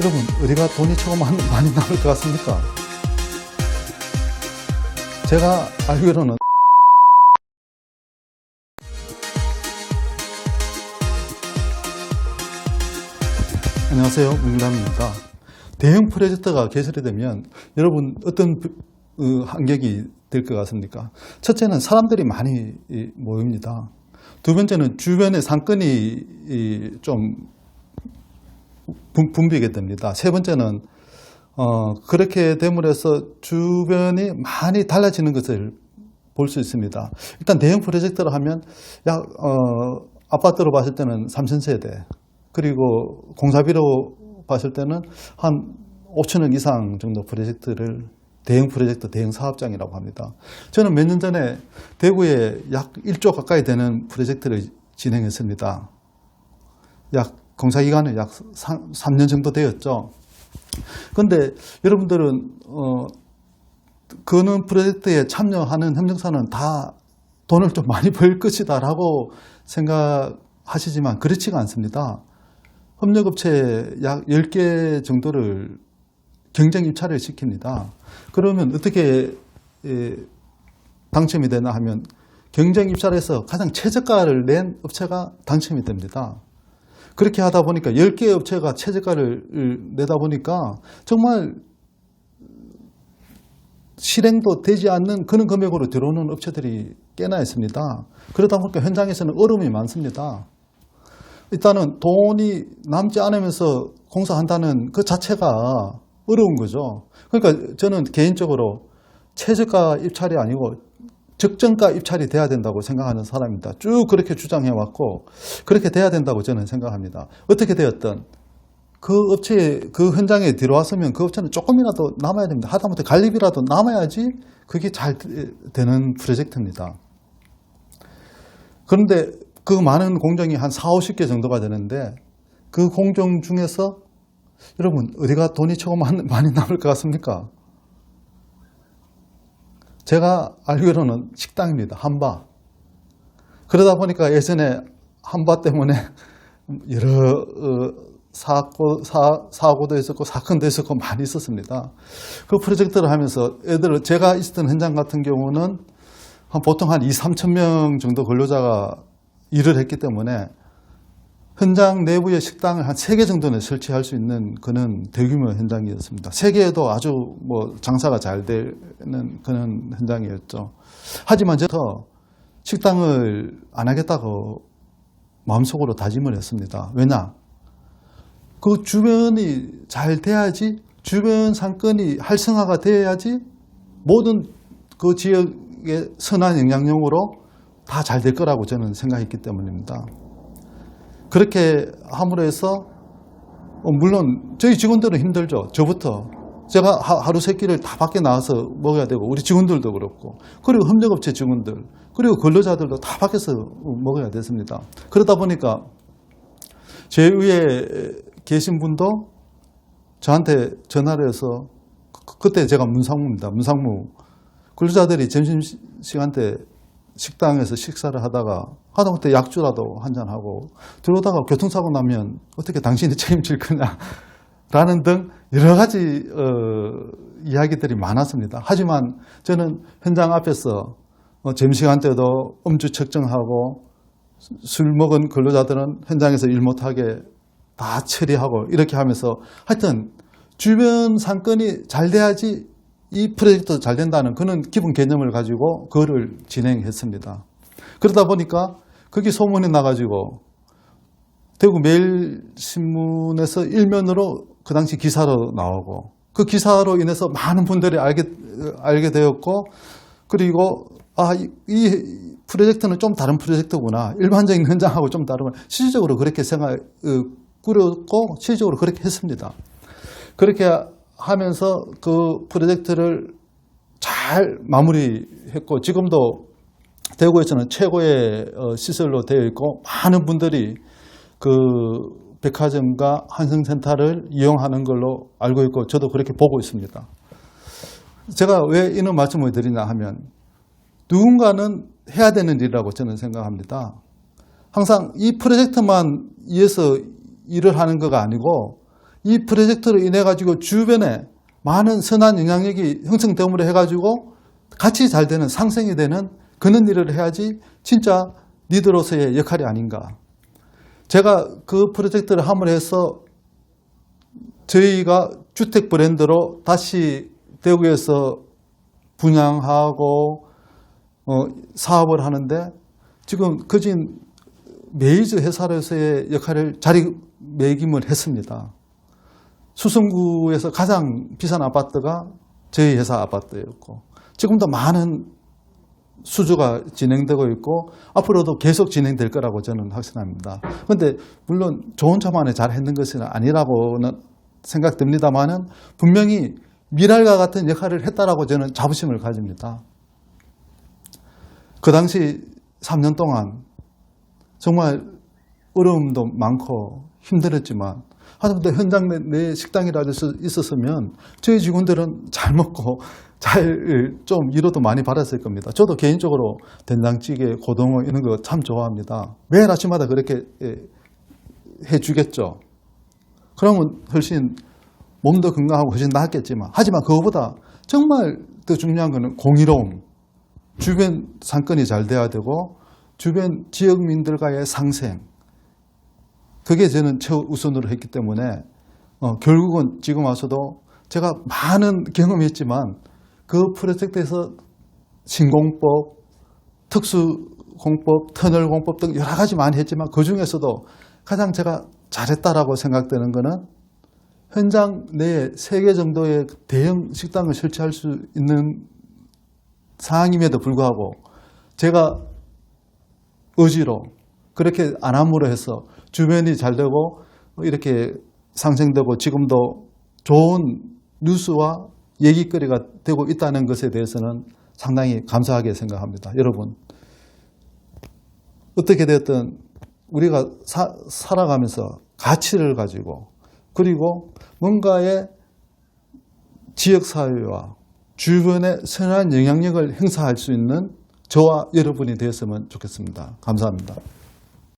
여러분, 어디가 돈이 조금 많이 남을 것 같습니까? 제가 알기로는 안녕하세요. 문담입니다. 대형 프로젝트가 개설이 되면 여러분 어떤 어, 환경이 될 것 같습니까? 첫째는 사람들이 많이 이, 모입니다. 두 번째는 주변의 상권이 이, 좀 분- 붐비게 됩니다. 세 번째는 어, 그렇게 됨으로써 주변이 많이 달라지는 것을 볼 수 있습니다. 일단 대형 프로젝트를 하면 약 어, 아파트로 봤을 때는 3천세대 그리고 공사비로 봤을 때는 한 5천억 이상 정도 프로젝트를 대형 프로젝트, 대형 사업장이라고 합니다. 저는 몇 년 전에 대구에 약 1조 가까이 되는 프로젝트를 진행했습니다. 약 공사 기간은 약 3, 3년 정도 되었죠. 그런데 여러분들은 어, 그는 프로젝트에 참여하는 협력사는 다 돈을 좀 많이 벌 것이다 라고 생각하시지만 그렇지가 않습니다. 협력업체 약 10개 정도를 경쟁 입찰을 시킵니다. 그러면 어떻게 에, 당첨이 되나 하면 경쟁 입찰에서 가장 최저가를 낸 업체가 당첨이 됩니다. 그렇게 하다 보니까 10개 업체가 최저가를 내다 보니까 정말 실행도 되지 않는 그런 금액으로 들어오는 업체들이 꽤나 있습니다. 그러다 보니까 현장에서는 어려움이 많습니다. 일단은 돈이 남지 않으면서 공사한다는 그 자체가 어려운 거죠. 그러니까 저는 개인적으로 최저가 입찰이 아니고 적정가 입찰이 돼야 된다고 생각하는 사람입니다. 쭉 그렇게 주장해 왔고 그렇게 돼야 된다고 저는 생각합니다. 어떻게 되었든 그 업체에 그 현장에 들어왔으면 그 업체는 조금이라도 남아야 됩니다. 하다못해 갈립이라도 남아야지 그게 잘 되- 되는 프로젝트입니다. 그런데 그 많은 공정이 한 4, 50개 정도가 되는데 그 공정 중에서 여러분 어디가 돈이 조금 많- 많이 남을 것 같습니까? 제가 알기로는 식당입니다. 한바. 그러다 보니까 예전에 한바 때문에 여러 어, 사고, 사, 사고도 있었고 사건도 있었고 많이 있었습니다. 그 프로젝트를 하면서 애들 제가 있었던 현장 같은 경우는 한 보통 한 2, 3천 명 정도 근로자가 일을 했기 때문에 현장 내부의 식당을 한 세 개 정도는 설치할 수 있는 그런 대규모 현장이었습니다. 세계에도 아주 뭐 장사가 잘 되는 그런 현장이었죠. 하지만 저도 식당을 안 하겠다고 마음속으로 다짐을 했습니다. 왜냐? 그 주변이 잘 돼야지 주변 상권이 활성화가 돼야지 모든 그 지역의 선한 영향력으로 다 잘 될 거라고 저는 생각했기 때문입니다. 그렇게 함으로 해서 어, 물론 저희 직원들은 힘들죠. 저부터 제가 하- 하루 세 끼를 다 밖에 나와서 먹어야 되고 우리 직원들도 그렇고 그리고 협력업체 직원들 그리고 근로자들도 다 밖에서 먹어야 됐습니다. 그러다 보니까 제 위에 계신 분도 저한테 전화를 해서 그- 그때 제가 문상무입니다. 문상무 근로자들이 점심시간 때 식당에서 식사를 하다가 하다못해 약주라도 한잔하고 들어오다가 교통사고 나면 어떻게 당신이 책임질 거냐 라는 등 여러 가지 어, 이야기들이 많았습니다. 하지만 저는 현장 앞에서 어, 점심시간 때도 음주 측정하고 수- 술 먹은 근로자들은 현장에서 일 못하게 다 처리하고 이렇게 하면서 하여튼 주변 상권이 잘 돼야지 이 프로젝트도 잘 된다는 그런 기본 개념을 가지고 그거를 진행했습니다. 그러다 보니까 그게 소문이 나가지고 대구 매일신문에서 일면으로 그 당시 기사로 나오고 그 기사로 인해서 많은 분들이 알게, 알게 되었고 그리고 아, 이, 이 프로젝트는 좀 다른 프로젝트구나. 일반적인 현장하고 좀 다르구나. 실질적으로 그렇게 생각, 어, 꾸렸고 실질적으로 그렇게 했습니다. 그렇게 하면서 그 프로젝트를 잘 마무리했고 지금도 대구에서는 최고의 어, 시설로 되어 있고 많은 분들이 그 백화점과 한성센터를 이용하는 걸로 알고 있고 저도 그렇게 보고 있습니다. 제가 왜 이런 말씀을 드리냐 하면 누군가는 해야 되는 일이라고 저는 생각합니다. 항상 이 프로젝트만 위해서 일을 하는 거가 아니고 이 프로젝트로 인해 가지고 주변에 많은 선한 영향력이 형성됨으로 해가지고 같이 잘 되는 상생이 되는 그런 일을 해야지 진짜 리더로서의 역할이 아닌가. 제가 그 프로젝트를 함으로 해서 저희가 주택 브랜드로 다시 대구에서 분양하고 어, 사업을 하는데 지금 거진 메이저 회사로서의 역할을 자리매김을 했습니다. 수성구에서 가장 비싼 아파트가 저희 회사 아파트였고 지금도 많은 수주가 진행되고 있고 앞으로도 계속 진행될 거라고 저는 확신합니다. 그런데 물론 좋은 차만에 잘 했는 것은 아니라고는 생각됩니다만은 분명히 미랄과 같은 역할을 했다라고 저는 자부심을 가집니다. 그 당시 3년 동안 정말 어려움도 많고 힘들었지만 하다못해 현장 내, 내 식당이라도 있- 있었으면 저희 직원들은 잘 먹고 잘 좀 위로도 많이 받았을 겁니다. 저도 개인적으로 된장찌개, 고등어 이런 거 참 좋아합니다. 매일 아침마다 그렇게 예, 해주겠죠. 그러면 훨씬 몸도 건강하고 훨씬 낫겠지만 하지만 그거보다 정말 더 중요한 거는 공의로움 주변 상권이 잘 돼야 되고 주변 지역민들과의 상생 그게 저는 최우선으로 했기 때문에 어, 결국은 지금 와서도 제가 많은 경험했지만 그 프로젝트에서 신공법, 특수공법, 터널공법 등 여러 가지 많이 했지만 그 중에서도 가장 제가 잘했다라고 생각되는 거는 현장 내에 세 개 정도의 대형 식당을 설치할 수 있는 상황임에도 불구하고 제가 의지로 그렇게 안 함으로 해서 주변이 잘 되고 이렇게 상생되고 지금도 좋은 뉴스와 얘기거리가 되고 있다는 것에 대해서는 상당히 감사하게 생각합니다. 여러분 어떻게 됐든 우리가 사, 살아가면서 가치를 가지고 그리고 뭔가의 지역사회와 주변에 선한 영향력을 행사할 수 있는 저와 여러분이 되었으면 좋겠습니다. 감사합니다.